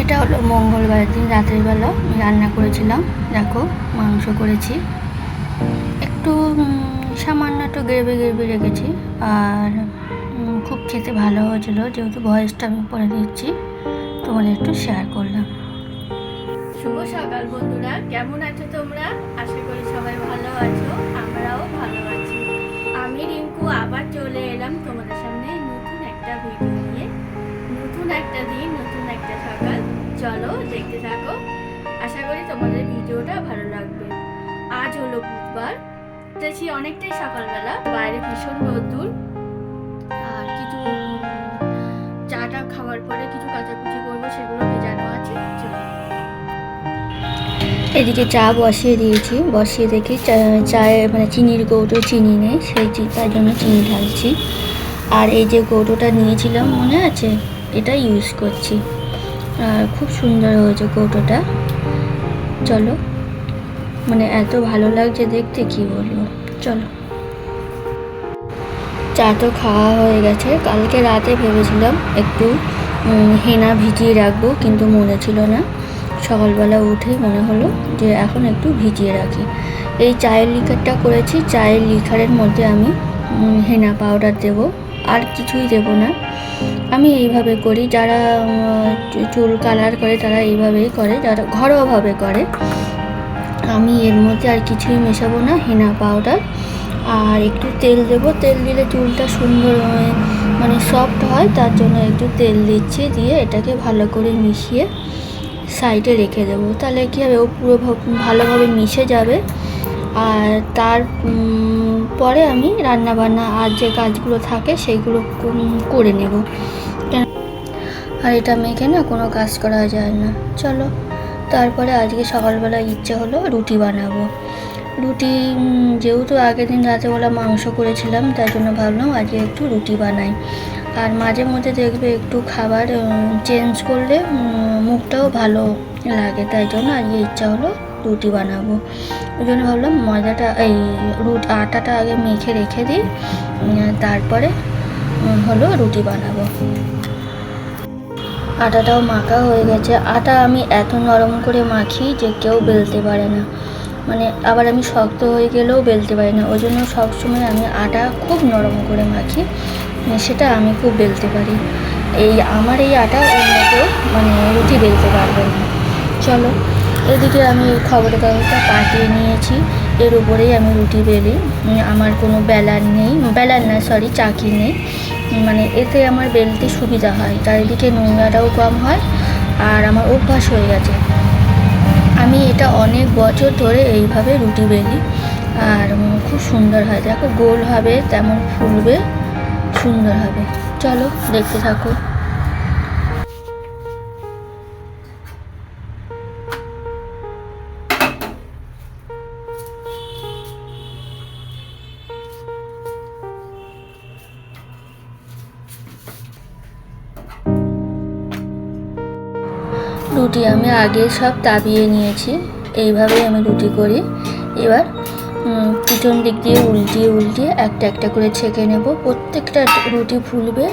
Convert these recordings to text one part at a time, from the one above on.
এটা হলো মঙ্গলবার দিন, রাতের বেলা রান্না করেছিলাম। দেখো, মাংস করেছি। একটু সামান্য একটু গ্রেভি গ্রেভি রেখেছি। আর খুব খেতে ভালো হয়েছিল, যেহেতু ভয়েসটা আমি পরে দিচ্ছি। তোমাদের একটু শেয়ার করলাম। শুভ সকাল বন্ধুরা, কেমন আছো তোমরা? আশা করি সবাই ভালো আছো, আমরাও ভালো আছি। আমি রিঙ্কু, আবার চলে এলাম তোমাদের সামনে নতুন একটা ভিডিও নিয়ে। নতুন একটা দিন, নতুন একটা সকাল। চলো দেখতে থাকো। আশা করি তোমাদের ভিডিওটা ভালো লাগবে। আজ হলো বুধবার। দেখছি অনেকটাই সকালবেলা, বাইরে ভীষণ রোদ্দুর। আর কিছু চাটা খাওয়ার পরে কিছু কাচাকুচি করব, সেগুলো ভেজানো আছে। এদিকে চা বসিয়ে দিয়েছি। বসিয়ে দেখি চায়ে মানে চিনির কৌটো চিনি নেই, সেই তার জন্য চিনি ঢালছি। আর এই যে কৌটোটা নিয়েছিলাম মনে আছে? এটা ইউজ করছি। আর খুব সুন্দর হয়েছে কৌটোটা। চলো। মানে এত ভালো লাগছে দেখতে, কি বলব? চলো। চা তো খাওয়া হয়ে গেছে। কালকে রাতে ভেবেছিলাম একটু হেনা ভিজিয়ে রাখব, কিন্তু মনে ছিল না। সকালবেলা উঠে মনে হলো যে এখন একটু ভিজিয়ে রাখি। এই চায়ের লিকারটা করেছি। চায়ের লিকারের মধ্যে আমি হেনা পাউডার দেব। আর কিছুই দেব না। আমি এইভাবে করি, যারা চুল কালার করে তারা এইভাবেই করে, যারা ঘরোয়াভাবে করে। আমি এর মধ্যে আর কিছুই মেশাবো না, হেনা পাউডার আর একটু তেল দেব, তেল দিলে চুলটা সুন্দর মানে সফট হয়, তার জন্য একটু তেল দিচ্ছি, দিয়ে এটাকে ভালো করে মিশিয়ে সাইডে রেখে দেবো। তাহলে কী হবে? ও পুরো ভালোভাবে মিশে যাবে। আর তার পরে আমি রান্না বান্না আর যে কাজগুলো থাকে সেগুলো করে নেব। আর এটা মেখে না কোনো কাজ করা যায় না। চলো, তারপরে আজকে সকালবেলা ইচ্ছে হলো রুটি বানাবো। রুটি যেহেতু আগের দিন রাতেবেলা মাংস করেছিলাম, তাই জন্য ভাবলাম আজকে একটু রুটি বানাই। আর মাঝে মধ্যে দেখবে একটু খাবার চেঞ্জ করলে মুখটাও ভালো লাগে, তাই জন্য আজকে ইচ্ছা হলো রুটি বানাবো। ওই জন্য ভাবলাম ময়দাটা, এই রুট, আটাটা আগে মেখে রেখে দিই তারপরে হলো রুটি বানাবো। আটাটাও মাখা হয়ে গেছে। আটা আমি এত নরম করে মাখি যে কেউ বেলতে পারে না। মানে আবার আমি শক্ত হয়ে গেলেও বেলতে পারি না। ওই জন্য সবসময় আমি আটা খুব নরম করে মাখি। মানে সেটা আমি খুব বেলতে পারি। এই, আমার এই আটা অন্য মানে রুটি বেলতে পারবে না। চলো। এদিকে আমি খবরের কাগজটা পাঠিয়ে নিয়েছি। এর উপরেই আমি রুটি বেলি। আমার কোনো বেলার নেই। বেলার না সরি চাকি নেই। মানে এতে আমার বেলতে সুবিধা হয়। চারিদিকে নোংরাটাও কম হয় আর আমার অভ্যাস হয়ে গেছে। আমি এটা অনেক বছর ধরে এইভাবে রুটি বেলি আর খুব সুন্দর হয়। দেখো, গোল হবে, তেমন ফুলবে, সুন্দর হবে। চলো, দেখতে থাকো। রুটি আমি আগে সব তাবিয়ে নিয়েছি, এইভাবেই আমি রুটি করি। এবার পিছন দিক দিয়ে উল্টিয়ে উল্টিয়ে একটা একটা করে ছেঁকে নেব। প্রত্যেকটা রুটি ফুলবে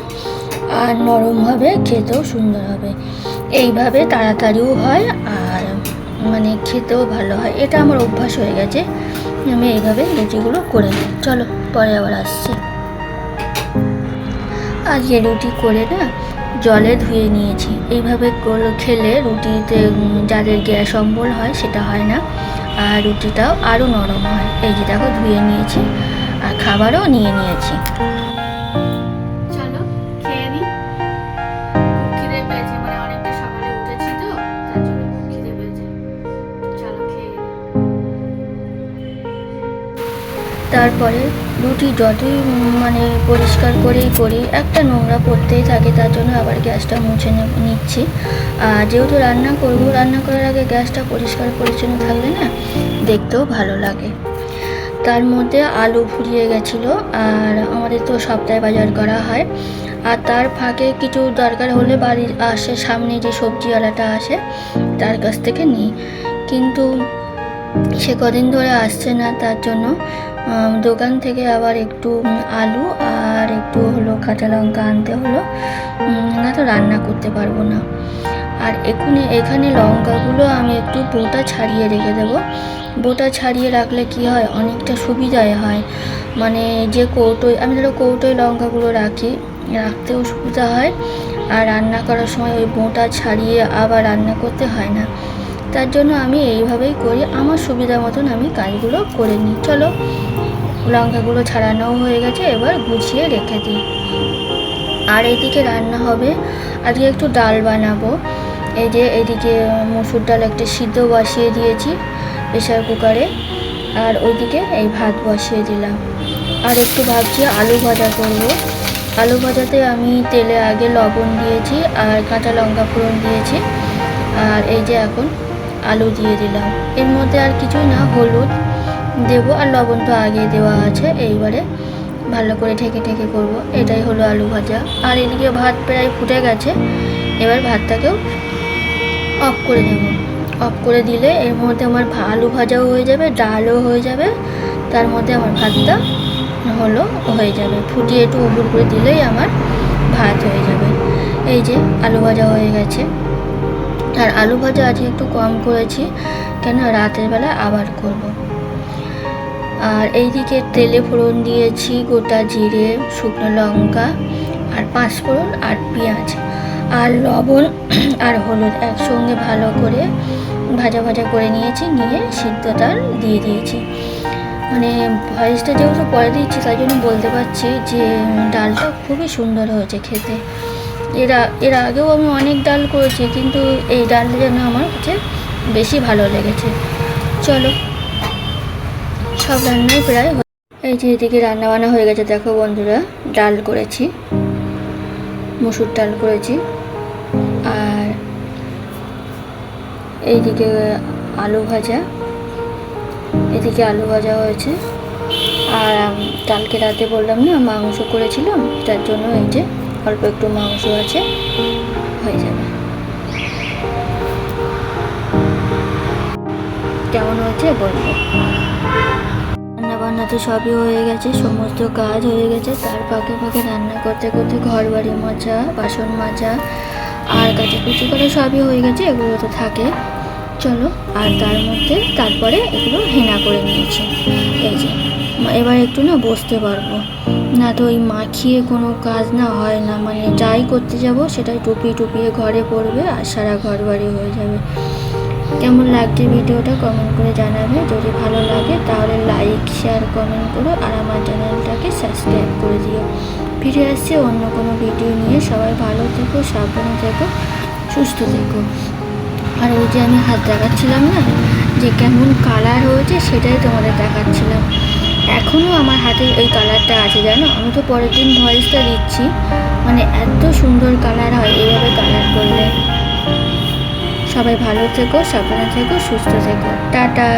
আর নরম হবে, খেতেও সুন্দর হবে। এইভাবে তাড়াতাড়িও হয় আর মানে খেতেও ভালো হয়। এটা আমার অভ্যাস হয়ে গেছে। আমি এইভাবে রুটিগুলো করে নিই। চলো, পরে আবার আসছি। আজকে রুটি করে না জলে ধুয়ে নিয়েছি। এইভাবে করে খেলে রুটিতে যাদের গ্যাস অম্বল হয় সেটা হয় না আর রুটিটাও আরও নরম হয়। এই যে দেখো ধুয়ে নিয়েছি আর খাবারও নিয়ে নিয়েছি। মানে তারপরে রুটি যতই মানে পরিষ্কার করেই করি একটা নোংরা পড়তেই থাকে, তার জন্য আবার গ্যাসটা মুছে নিচ্ছি। আর যেহেতু রান্না করব, রান্না করার আগে গ্যাসটা পরিষ্কার পরিচ্ছন্ন থাকলে না দেখতেও ভালো লাগে। তার মধ্যে আলু ফুরিয়ে গেছিল, আর আমাদের তো সপ্তাহে বাজার করা হয়। আর তার ফাঁকে কিছু দরকার হলে বাড়ির আসে, সামনে যে সবজিওয়ালাটা আসে, তার কাছ থেকে নিই। কিন্তু সে কদিন ধরে আসছে না, তার জন্য দোকান থেকে আবার একটু আলু আর একটু হলো কাঁচা লঙ্কা আনতে হলো। না তো রান্না করতে পারব না। আর এখানে এখানে লঙ্কাগুলো আমি একটু বোটা ছাড়িয়ে রেখে দেবো। বোটা ছাড়িয়ে রাখলে কি হয়? অনেকটা সুবিধায় হয়। মানে যে কৌটোয়, আমি ধরো কৌটোয় লঙ্কাগুলো রাখি, রাখতেও সুবিধা হয়। আর রান্না করার সময় ওই বোঁটা ছাড়িয়ে আবার রান্না করতে হয় না। তার জন্য আমি এইভাবেই করি। আমার সুবিধা মতন আমি কাজগুলো করে নিই। চলো, লঙ্কাগুলো ছাড়ানোও হয়ে গেছে, এবার গুছিয়ে রেখে দিই। আর এদিকে রান্না হবে। আজকে একটু ডাল বানাবো। এই যে এদিকে মসুর ডাল একটা সিদ্ধ বসিয়ে দিয়েছি প্রেশার কুকারে। আর ওইদিকে এই ভাত বসিয়ে দিলাম। আর একটু ভাবছি আলু ভাজা করব। আলু ভাজাতে আমি তেলে আগে লবণ দিয়েছি আর কাঁচা লঙ্কা ফোড়ন দিয়েছি। আর এই যে এখন আলু দিয়ে দিলাম। এর মধ্যে আর কিছুই না, হলুদ দেবো আর লবণ তো আগে দেওয়া আছে। এইবারে ভালো করে ঠেকে ঠেকে করব। এটাই হলো আলু ভাজা। আর এদিকে ভাত প্রায় ফুটে গেছে। এবার ভাতটাকেও অফ করে দেবো অফ করে দিলে এর মধ্যে আমার আলু ভাজাও হয়ে যাবে, ডালও হয়ে যাবে। তার মধ্যে আমার ভাতটা হলো হয়ে যাবে। ফুটিয়ে একটু উবুর করে দিলেই আমার ভাত হয়ে যাবে। এই যে আলু ভাজা হয়ে গেছে। আর আলু ভাজা আজকে একটু কম করেছি কেন রাতের বেলা আবার করব। আর এইদিকে তেলে ফোড়ন দিয়েছি, গোটা জিরে, শুকনো লঙ্কা, আর পাঁচ ফোড়ন আর পেঁয়াজ, আর লবণ আর হলুদ একসঙ্গে ভালো করে ভাজা ভাজা করে নিয়েছি, নিয়ে সিদ্ধটা দিয়ে দিয়েছি মানে ভয়েসটা যেহেতু পরে দিচ্ছি, তাই জন্য বলতে পারছি যে, ডালটা খুবই সুন্দর হয়েছে খেতে এর এর আগেও আমি অনেক ডাল করেছি, কিন্তু এই ডালটা যেন আমার কাছে বেশি ভালো লেগেছে। চলো, সব রান্নাই প্রায় এই যে এদিকে রান্না বান্না হয়ে গেছে, দেখো বন্ধুরা, ডাল করেছি, মুসুর ডাল করেছি, আর এইদিকে আলু ভাজা, এদিকে আলু ভাজা হয়েছে। আর কালকে রাতে বললাম না, মাংস করেছিলাম, তার জন্য এই যে অল্প একটু মাংস আছে, হয়ে যাবে। কেমন হয়েছে বলব? রান্না বান্না তো সবই হয়ে গেছে, সমস্ত কাজ হয়ে গেছে। তার ফাঁকে ফাঁকে রান্না করতে করতে ঘর বাড়ি মাজা বাসন মাজা, আর কাছে কুচি করা সবই হয়ে গেছে, এগুলো তো থাকে। চলো, আর তার মধ্যে তারপরে এগুলো হেনা করে নিয়েছি। এবার একটু না বসতে পারব। না তো ওই মাখিয়ে কোনো কাজ না হয় না। মানে যাই করতে যাব সেটাই টুপিয়ে টুপিয়ে ঘরে পড়বে আর সারা ঘর বাড়ি হয়ে যাবে। কেমন লাগছে ভিডিওটা কমেন্ট করে জানাবে। যদি ভালো লাগে তাহলে লাইক শেয়ার কমেন্ট করো আর আমার চ্যানেলটাকে সাবস্ক্রাইব করে দিও। ফিরে আসছে অন্য কোনো ভিডিও নিয়ে। সবাই ভালো থেকো, সাবধানে থেকো, সুস্থ থেকো। আর ওই যে আমি হাত দেখাচ্ছিলাম না, যে কেমন কালার হয়েছে সেটাই তোমাদের দেখাচ্ছিলাম। এখনও আমার হাতে ওই কালারটা আছে জানো? আমি তো পরের দিন ভয়েসটা দিচ্ছি। মানে এত সুন্দর কালার হয়, এইভাবে কালার করলে। সবাই ভালো থেকো, সাবধানে থেকো, সুস্থ থেকো। টাটা!